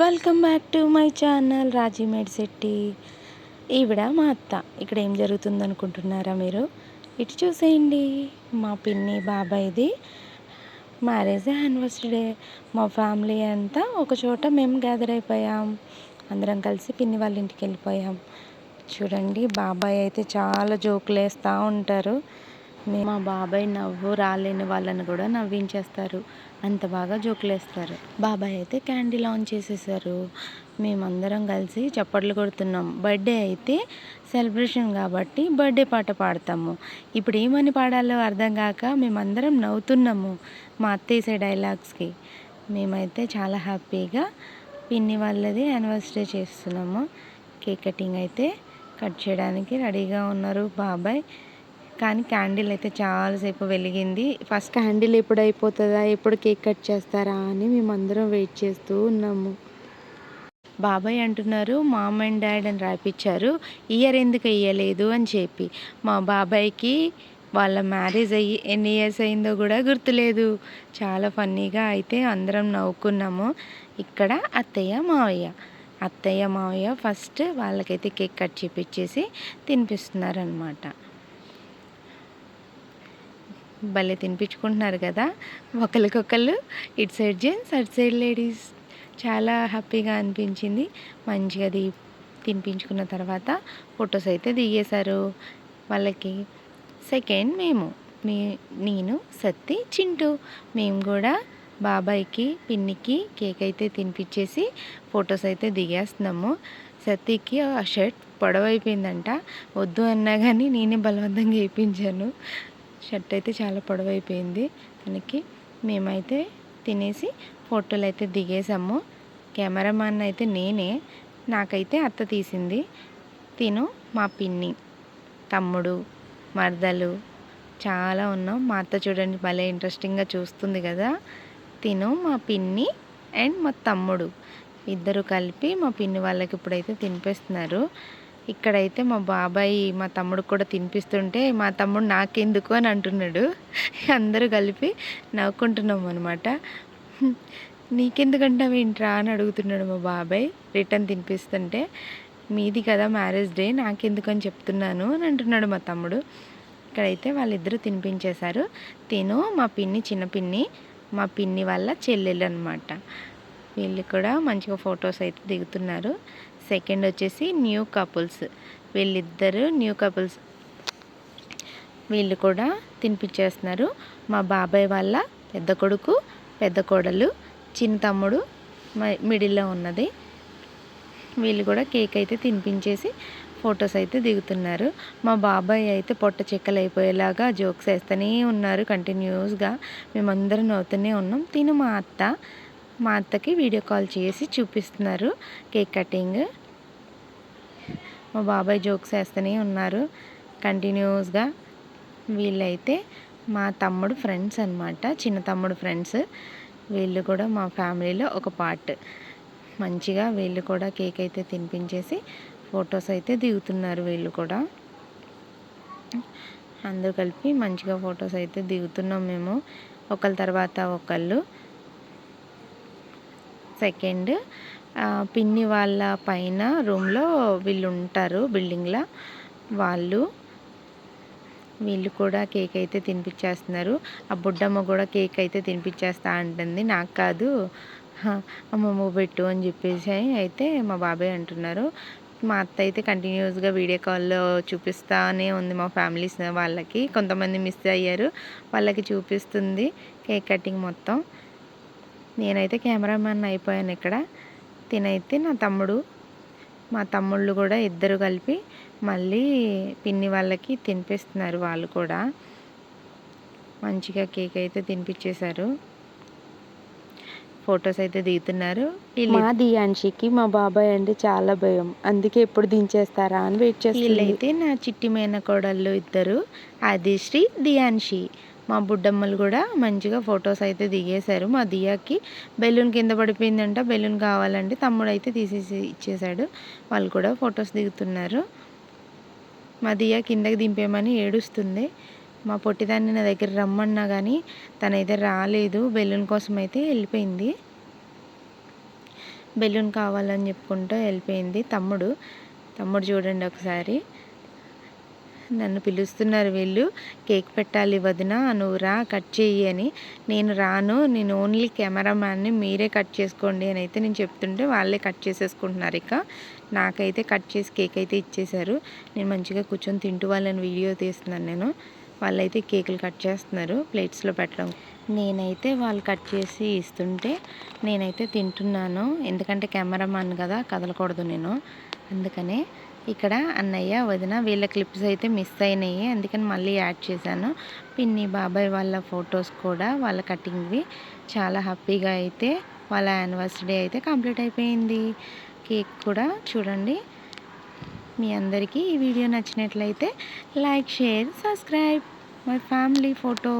Welcome back to my channel Raji Medisetti ఈవిడ మా అత్త. ఇక్కడ ఏం జరుగుతుంది అనుకుంటున్నారా మీరు? ఇటు చూసేయండి. మా పిన్ని బాబాయ్ది మ్యారేజ్ యానివర్సరీ డే. మా ఫ్యామిలీ అంతా ఒక చోట మేము గ్యాదర్ అయిపోయాం. అందరం కలిసి పిన్ని వాళ్ళ ఇంటికి వెళ్ళిపోయాం. చూడండి బాబాయ్ అయితే చాలా జోకులు వేస్తూ ఉంటారు. మా బాబాయ్ నవ్వు రాలేని వాళ్ళని కూడా నవ్వించేస్తారు. అంత బాగా జోకులేస్తారు. బాబాయ్ అయితే క్యాండీ లాంచ్ చేసేసారు. మేమందరం కలిసి చప్పట్లు కొడుతున్నాం. బర్త్డే అయితే సెలబ్రేషన్ కాబట్టి బర్త్డే పాట పాడతాము. ఇప్పుడు ఏమని పాడాలో అర్థం కాక మేమందరం నవ్వుతున్నాము మా అత్తయ్య డైలాగ్స్కి. మేమైతే చాలా హ్యాపీగా పిన్ని వాళ్ళది యానివర్సరీ చేస్తున్నాము. కేక్ కటింగ్ అయితే కట్ చేయడానికి రెడీగా ఉన్నారు బాబాయ్. కానీ క్యాండిల్ అయితే చాలాసేపు వెలిగింది. ఫస్ట్ క్యాండిల్ ఎప్పుడు అయిపోతుందా ఎప్పుడు కేక్ కట్ చేస్తారా అని మేమందరం వెయిట్ చేస్తూ ఉన్నాము. బాబాయ్ అంటున్నారు మామ్ అండ్ డాడ్ అని రాయిపించారు ఇయర్ ఎందుకు వేయలేదు అని చెప్పి. మా బాబాయ్కి వాళ్ళ మ్యారేజ్ అయ్యి ఎన్ని ఇయర్స్ అయిందో కూడా గుర్తులేదు. చాలా ఫన్నీగా అయితే అందరం నవ్వుకున్నాము. ఇక్కడ అత్తయ్య మావయ్య. అత్తయ్య మావయ్య ఫస్ట్ వాళ్ళకైతే కేక్ కట్ చేపించేసి తినిపిస్తున్నారనమాట భలే తినిపించుకుంటున్నారు కదా. ఒకరికొకళ్ళు ఇటు సైడ్ జెంట్స్ అటు సైడ్ లేడీస్. చాలా హ్యాపీగా అనిపించింది. మంచిగా దీ తినిపించుకున్న తర్వాత ఫొటోస్ అయితే దిగేశారు. వాళ్ళకి సెకండ్ మేము. మీ నేను సత్తి చింటూ. మేము కూడా బాబాయ్కి పిన్నికి కేక్ అయితే తినిపించేసి ఫొటోస్ అయితే దిగేస్తున్నాము. సత్తికి ఆ షర్ట్ పొడవైపోయిందంట. వద్దు అన్నా కానీ నేనే బలవంతంగా వేయించాను. షర్ట్ అయితే చాలా పొడవైపోయింది. తనకి మేమైతే తినేసి ఫోటోలు అయితే దిగేసాము కెమెరామాన్ అయితే నేనే. నాకైతే అత్త తీసింది. తిను మా పిన్ని తమ్ముడు మరదలు చాలా ఉన్నాం. మా అత్త చూడండి భలే ఇంట్రెస్టింగ్గా చూస్తుంది కదా. తిను మా పిన్ని అండ్ మా తమ్ముడు. ఇద్దరు కలిపి మా పిన్ని వాళ్ళకి ఇప్పుడైతే తినిపిస్తున్నారు. ఇక్కడైతే మా బాబాయ్ మా తమ్ముడు కూడా తినిపిస్తుంటే మా తమ్ముడు నాకెందుకు? అని అంటున్నాడు. అందరూ కలిపి నవ్వుకుంటున్నాం అనమాట నీకెందుకంటావు ఏంట్రా? అని అడుగుతున్నాడు మా బాబాయ్ రిటర్న్ తినిపిస్తుంటే మీది కదా మ్యారేజ్ డే నాకెందుకు అని చెప్తున్నాను అని అంటున్నాడు మా తమ్ముడు. ఇక్కడైతే వాళ్ళిద్దరూ తినిపించేశారు. తిను మా పిన్ని చిన్న పిన్ని మా పిన్ని వాళ్ళ చెల్లెలు అనమాట వీళ్ళు కూడా మంచిగా ఫొటోస్ అయితే దిగుతున్నారు. సెకండ్ వచ్చేసి న్యూ కపుల్స్. వీళ్ళిద్దరు న్యూ కపుల్స్. వీళ్ళు కూడా తినిపించేస్తున్నారు. మా బాబాయ్ వాళ్ళ పెద్ద కొడుకు పెద్ద కోడలు చిన్న తమ్ముడు మిడిల్లో ఉన్నది. వీళ్ళు కూడా కేక్ అయితే తినిపించేసి ఫొటోస్ అయితే దిగుతున్నారు. మా బాబాయ్ అయితే పొట్ట చెక్కలు అయిపోయేలాగా జోక్స్ వేస్తూనే ఉన్నారు కంటిన్యూస్గా. మేమందరం నవ్వుతూనే ఉన్నాం. తిను మా అత్త. మా అత్తకి వీడియో కాల్ చేసి చూపిస్తున్నారు కేక్ కటింగ్. మా బాబాయ్ జోక్స్ వేస్తూనే ఉన్నారు కంటిన్యూస్గా. వీళ్ళైతే మా తమ్ముడు ఫ్రెండ్స్ అనమాట చిన్న తమ్ముడు ఫ్రెండ్స్. వీళ్ళు కూడా మా ఫ్యామిలీలో ఒక పార్ట్. మంచిగా వీళ్ళు కూడా కేక్ అయితే తినిపించేసి ఫొటోస్ అయితే దిగుతున్నారు వీళ్ళు కూడా. అందరూ కలిపి మంచిగా ఫొటోస్ అయితే దిగుతున్నాం మేము. ఒకళ్ళ తర్వాత ఒకళ్ళు సెకండ్ పిన్ని వాళ్ళ పైన రూమ్లో వీళ్ళు ఉంటారు బిల్డింగ్లో. వాళ్ళు వీళ్ళు కూడా కేక్ అయితే తినిపించేస్తున్నారు ఆ బుడ్డమ్మ కూడా కేక్ అయితే తినిపించేస్తా అంటుంది. నాకు కాదు. అమ్మమ్మ పెట్టు అని చెప్పేసి అయితే మా బాబాయ్ అంటున్నారు. మా అత్త అయితే కంటిన్యూస్గా వీడియో కాల్లో చూపిస్తానే ఉంది మా ఫ్యామిలీస్ వాళ్ళకి. కొంతమంది మిస్ అయ్యారు. వాళ్ళకి చూపిస్తుంది కేక్ కటింగ్ మొత్తం. నేనైతే కెమెరామ్యాన్ అయిపోయాను ఇక్కడ. తినైతే నా తమ్ముడు మా తమ్ముళ్ళు కూడా ఇద్దరు కలిపి మళ్ళీ పిన్ని వాళ్ళకి తినిపిస్తున్నారు వాళ్ళు కూడా. మంచిగా కేక్ అయితే తినిపించేశారు ఫొటోస్ అయితే దిగుతున్నారు. మా దియాన్షికి మా బాబాయ్ అంటే చాలా భయం. అందుకే ఎప్పుడు దించేస్తారా అని వెయిట్ చేస్తారు వీళ్ళైతే నా చిట్టి మేనకోడళ్ళు ఇద్దరు. ఆదిశ్రీ దియాన్షి మా బుడ్డమ్మలు కూడా మంచిగా ఫొటోస్ అయితే దిగేశారు. మా దియాకి బెలూన్ కింద పడిపోయిందంట బెలూన్ కావాలంటే తమ్ముడు అయితే తీసేసి ఇచ్చేశాడు. వాళ్ళు కూడా ఫొటోస్ దిగుతున్నారు. మా దియా కిందకి దింపేమని ఏడుస్తుంది. మా పొట్టిదాన్ని నా దగ్గర రమ్మన్నా కానీ తనైతే రాలేదు బెలూన్ కోసం అయితే వెళ్ళిపోయింది. బెలూన్ కావాలని చెప్పుకుంటూ వెళ్ళిపోయింది తమ్ముడు. తమ్ముడు చూడండి ఒకసారి. నన్ను పిలుస్తున్నారు వీళ్ళు. కేక్ పెట్టాలి వదిన నువ్వు రా కట్ చెయ్యి అని. నేను రాను నేను ఓన్లీ కెమెరామ్యాన్ని మీరే కట్ చేసుకోండి అని అయితే నేను చెప్తుంటే వాళ్ళే కట్ చేసేసుకుంటున్నారు ఇక. నాకైతే కట్ చేసి కేక్ అయితే ఇచ్చేశారు. నేను మంచిగా కూర్చొని తింటూ వాళ్ళని వీడియో తీస్తున్నాను నేను. వాళ్ళైతే కేకులు కట్ చేస్తున్నారు ప్లేట్స్లో పెట్టడం. నేనైతే వాళ్ళు కట్ చేసి ఇస్తుంటే నేనైతే తింటున్నాను. ఎందుకంటే కెమెరామాన్ కదా కదలకూడదు నేను. అందుకనే ఇక్కడ అన్నయ్య వదిన వీళ్ళ క్లిప్స్ అయితే మిస్ అయినాయి. అందుకని మళ్ళీ యాడ్ చేశాను. పిన్ని బాబాయ్ వాళ్ళ ఫొటోస్ కూడా వాళ్ళ కటింగ్వి చాలా హ్యాపీగా అయితే వాళ్ళ యానివర్సరీ అయితే కంప్లీట్ అయిపోయింది. కేక్ కూడా చూడండి. మీ అందరికీ ఈ వీడియో నచ్చినట్లయితే like share subscribe. My family photo.